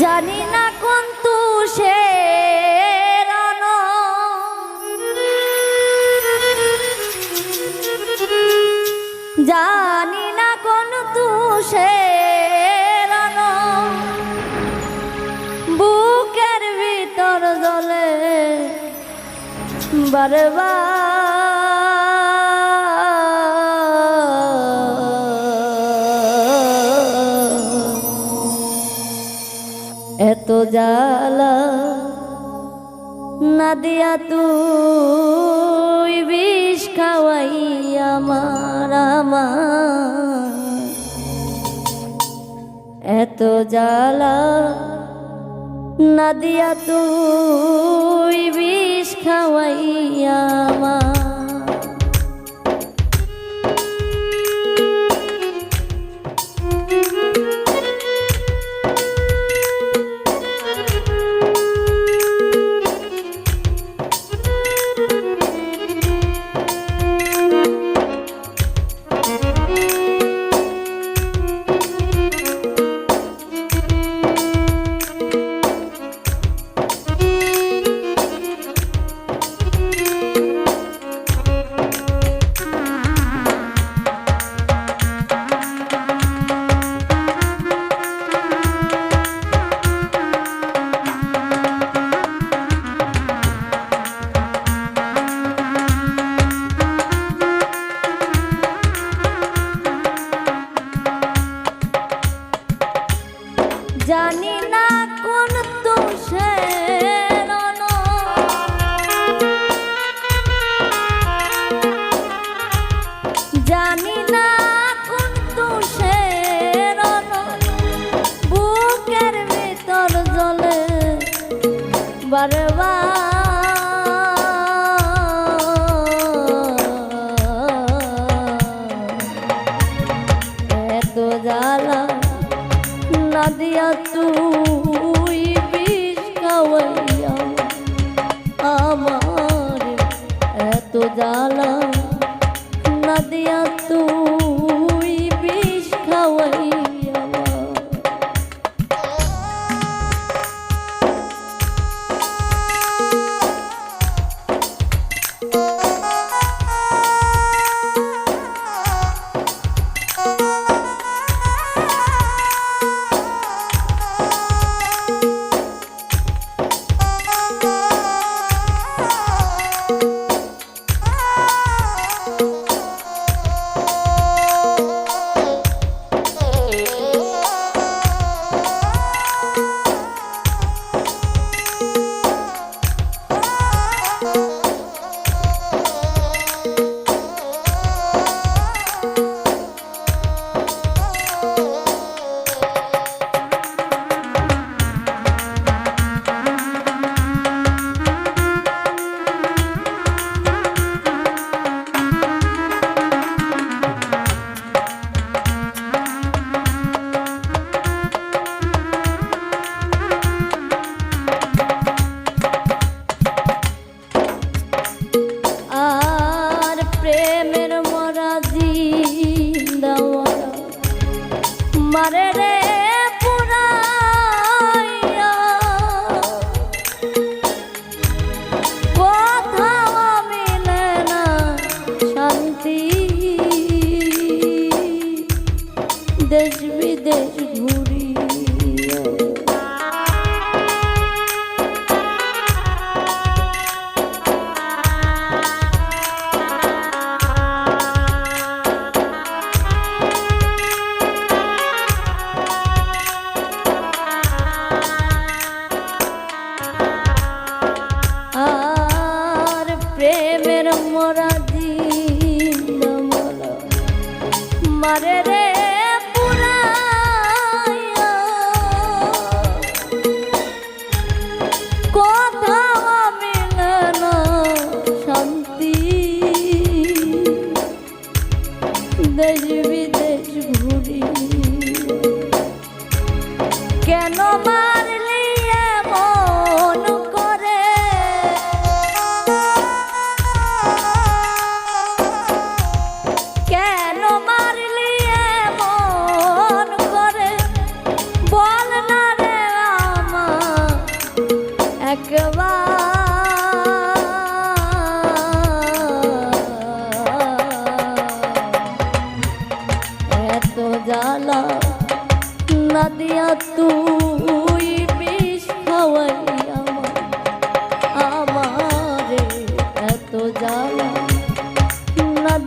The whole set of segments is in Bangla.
জানি না কোন তুষে জানি না কোন তুষে বুকের ভিতর জলে বারবার জালা না তুই বিষ খাওয়াই আমার। এত জালা না তুই বিষ খাওয়াই আমার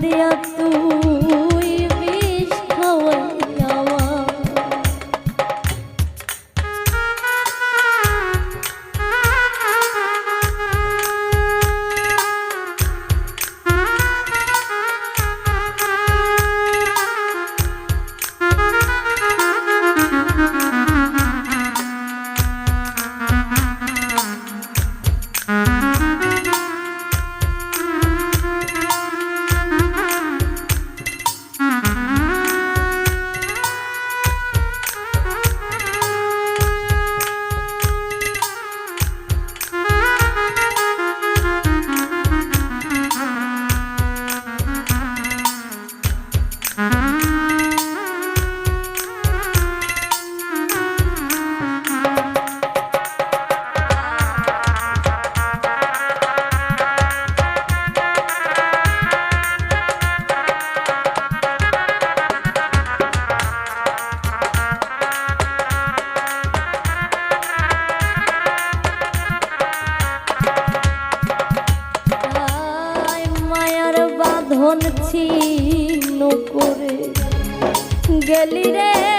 না দিয়া বাঁধন ছিন্ন করে গেলি রে।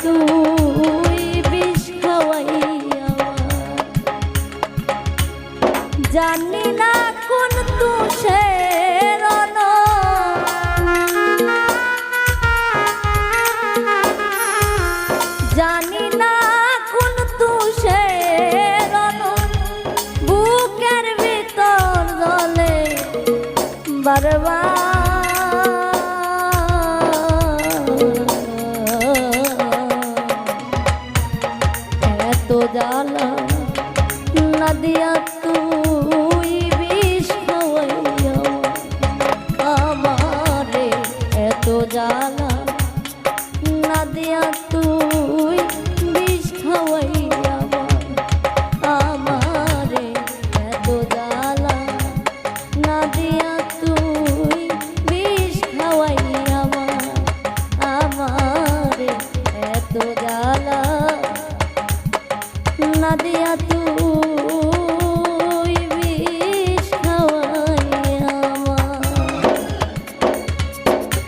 দিয়া